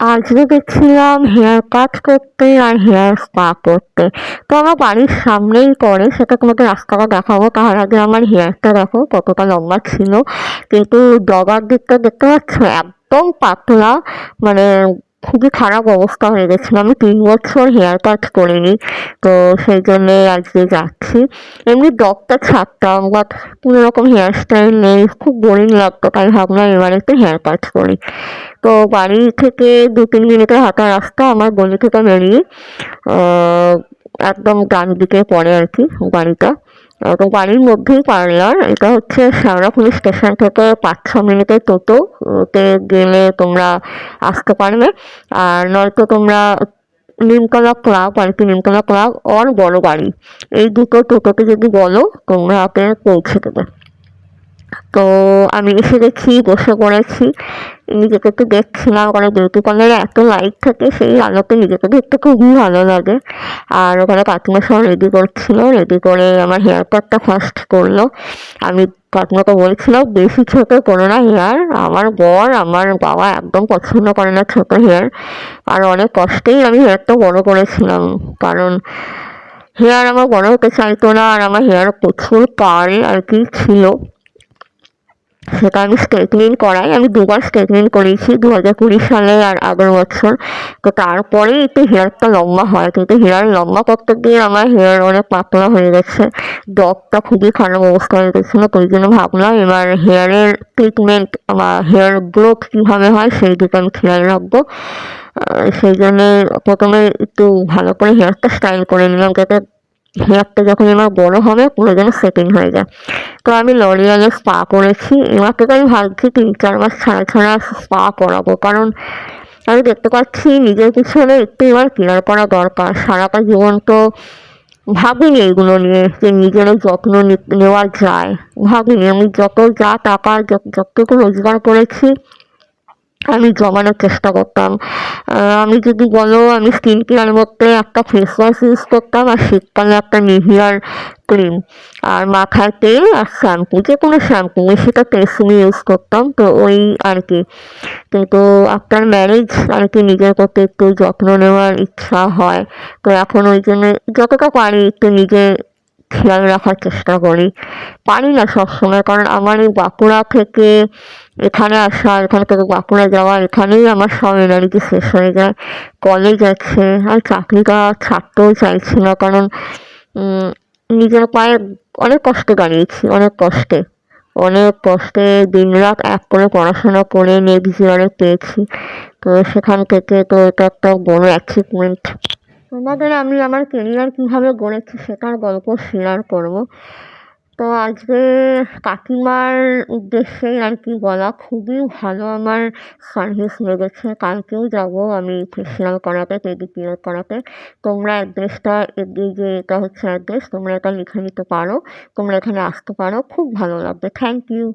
আজকে গেছিলাম hair cut করতে আর হেয়ার স্পা করতে। তো আমার বাড়ির সামনেই পড়ে, সেটা তোমাকে রাস্তাটা দেখাবো। তার আগে আমার হেয়ারটা দেখো, কতটা লম্বা ছিল। কিন্তু ডবার দিকটা দেখতে পাচ্ছ, একদম পাতলা মানে খুবই খারাপ অবস্থা হয়ে গেছিল। আমি তিন বছর হেয়ার কাট করিনি, তো সেই জন্যে আজকে যাচ্ছি। এমনি ডগটা ছাড়তাম বাট কোনো রকম হেয়ার স্টাইল নেই। খুব বোরিং লাগতো, তাই ভাবলাম এবার একটু হেয়ার কাট করি। তো বাড়ি থেকে দু তিন মিনিটের হাঁটা রাস্তা আমার গলি থেকে বেরিয়ে একদম ডান দিকে পড়ে আর কি বাড়িটা। তো বাড়ির মধ্যেই পার্লার। এটা হচ্ছে শেওড়াফুলি স্টেশন থেকে পাঁচ ছ মিনিটের টোটো তে গেলে তোমরা আসতে পারবে। আর নয়তো তোমরা নিমতলা ক্লাব আর কি নিমতলা ক্লাব আর বড় বাড়ি। এই দুটো টোটোতে যদি বলো, তোমরা ওকে পৌঁছে দেবে। তো আমি এসে দেখি, বসে পড়েছি। নিজেকে একটু দেখছিলাম ওখানে বিউটি পার্লারে এত লাইট থাকে, সেই আলোতে নিজেকে দেখতে খুবই ভালো লাগে। আর ওখানে কাকিমা সব রেডি করছিল রেডি করে আমার হেয়ার কাটটা ফার্স্ট করল। আমি কাকিমাকে বলছিলাম, বেশি ছোটো করো না হেয়ার আমার বর আমার বাবা একদম পছন্দ করে না ছোটো হেয়ার আর অনেক কষ্টেই আমি হেয়ারটা বড় করেছিলাম, কারণ হেয়ার আমার বড় হতে চাইতো না, আর আমার হেয়ার প্রচুর কার্ল আর কি ছিল। সেটা আমি স্ট্রেটনিং করাই। আমি দুবার স্ট্রেটনিং করেছি দু হাজার কুড়ি সালে আর আগের বছর। তো তারপরে একটু হেয়ারটা লম্বা হয়। কিন্তু হেয়ার লম্বা করতে গিয়ে আমার হেয়ার অনেক পাতলা হয়ে গেছে। ডগটা খুবই খারাপ অবস্থা হয়ে গেছিল। তো ওই জন্য ভাবলাম এবার হেয়ারের ট্রিটমেন্ট আমার হেয়ার গ্রোথ কীভাবে হয় সেই দিকে আমি খেয়াল রাখব। সেই জন্যে প্রথমে একটু ভালো করে হেয়ারটা স্টাইল করে নিলাম যাতে হেয়ারটা যখন আমার বড় হবে, পুরো যেন সেটিং হয়ে যায়। তো আমি লরিয়ালে স্পা করেছি, এবার থেকে আমি ভাবছি তিন চার মাস ছাড়া ছাড়া স্পা করাবো। কারণ আমি দেখতে পাচ্ছি নিজের পিছনে একটু এবার কেয়ার করা দরকার। সারাটা জীবন তো ভাবিনি এগুলো নিয়ে যে নিজেরও যত্ন নেওয়া যায়। ভাবিনি আমি যত যা টাকা, যত- যতটুকু রোজগার করেছি আমি জমানোর চেষ্টা করতাম। আমি যদি বলো, আমি স্কিন কেয়ার মধ্যে একটা ফেস ওয়াশ ইউজ করতাম আর শীতকালে একটা নিভিয়ার ক্রিম আর মাথায় তেল আর শ্যাম্পু যে কোনো শ্যাম্পু সেটা টেসমি ইউজ করতাম, তো ওই আর কি। কিন্তু আফটার ম্যারেজ আর কি নিজের প্রতি একটু যত্ন নেওয়ার ইচ্ছা হয়। তো এখন ওই জন্য যতটা পারি একটু নিজে খেয়াল রাখার চেষ্টা করি। পারি না সবসময়, কারণ আমার এই বাঁকুড়া থেকে এখানে আসা, এখান থেকে বাঁকুড়া যাওয়া, এখানেই আমার সব এনার্জি শেষ হয়ে যায়। কলেজ আছে, আর চাকরিটা ছাড়তেও চাইছি না, কারণ নিজের পায়ে অনেক কষ্টে দাঁড়িয়েছি, অনেক কষ্টে। অনেক কষ্টে দিনরাত এক করে পড়াশোনা করে নেক্সট ইয়ারে পেয়েছি। তো সেখান থেকে তো এটা একটা বড় অ্যাচিভমেন্ট তোমাদের আমি আমার কেরিয়ার কীভাবে গড়েছি সেটার গল্প শেয়ার করব। তো আজকে কাকিমার উদ্দেশ্যেই আর কি বলা, খুবই ভালো আমার সার্ভিস লেগেছে, কালকেও যাব আমি ফেসিয়াল করাতে পেডিকিউর করাতে। তোমরা অ্যাড্রেসটা এই যে এটা হচ্ছে অ্যাড্রেস তোমরা এটা লিখে নিতে পারো, তোমরা এখানে আসতে পারো, খুব ভালো লাগবে থ্যাংক ইউ